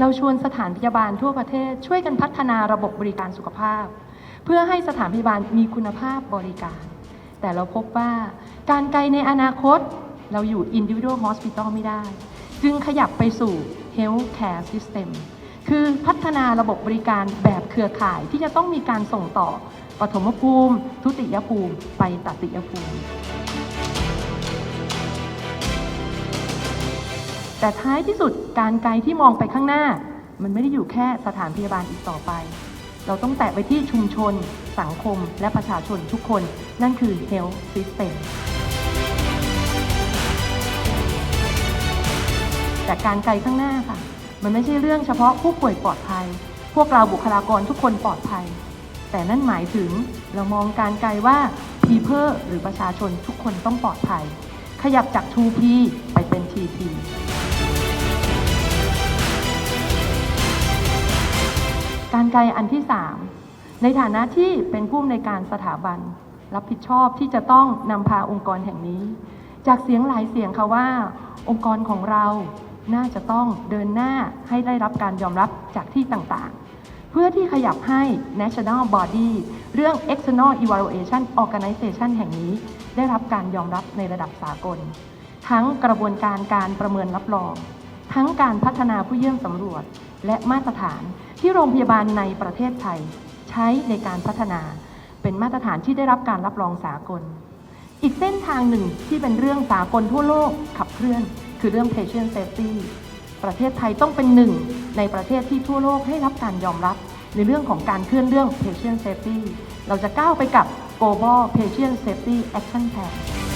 เราชวนสถานพยาบาลทั่วประเทศช่วยกันพัฒนาระบบบริการสุขภาพ เพื่อให้สถานพยาบาลมีคุณภาพบริการ แต่เราพบว่าการไกลในอนาคตเราอยู่ individual hospital ไม่ได้ จึงขยับไปสู่ health care system คือพัฒนาระบบบริการแบบเครือข่ายที่จะต้องมีการส่งต่อปฐมภูมิ ทุติยภูมิ ไปตติยภูมิ แต่ท้ายที่สุดการไกลที่มองไปข้างหน้า มันไม่ได้อยู่แค่สถานพยาบาลอีกต่อไป เราต้องแตะไปที่ชุมชน สังคม และประชาชนทุกคน นั่นคือ health system แต่การไกลข้างหน้าค่ะ มันไม่ใช่เรื่องเฉพาะผู้ป่วยปลอดภัย พวกเราบุคลากรทุกคนปลอดภัย แต่นั่นหมายถึงเรามองการไกลว่า people หรือประชาชนทุกคนต้องปลอดภัย ขยับจาก 2P ไปเป็น TP ไกอันที่ 3 ในฐานะที่เป็นผู้อำนวยการสถาบัน รับผิดชอบที่จะต้องนำพาองค์กรแห่งนี้ จากเสียงหลายเสียงค่ะว่า องค์กรของเราน่าจะต้องเดินหน้าให้ได้รับการยอมรับจากที่ต่างๆ เพื่อที่ขยับให้ National Body เรื่อง External Evaluation Organization แห่งนี้ ได้รับการยอมรับในระดับสากล ทั้งกระบวนการการประเมินรับรอง ทั้งการพัฒนาผู้เยี่ยมสำรวจ และมาตรฐานที่โรงพยาบาลในประเทศไทย ใช้ในการพัฒนา เป็นมาตรฐานที่ได้รับการรับรองสากล อีกเส้นทางหนึ่งที่เป็นเรื่องสากลทั่วโลกขับเคลื่อน คือเรื่อง patient safety ประเทศไทยต้องเป็นหนึ่งในประเทศที่ทั่วโลกให้รับการยอมรับ ในเรื่องของการเคลื่อนเรื่อง patient safety เราจะก้าวไปกับ global patient safety action plan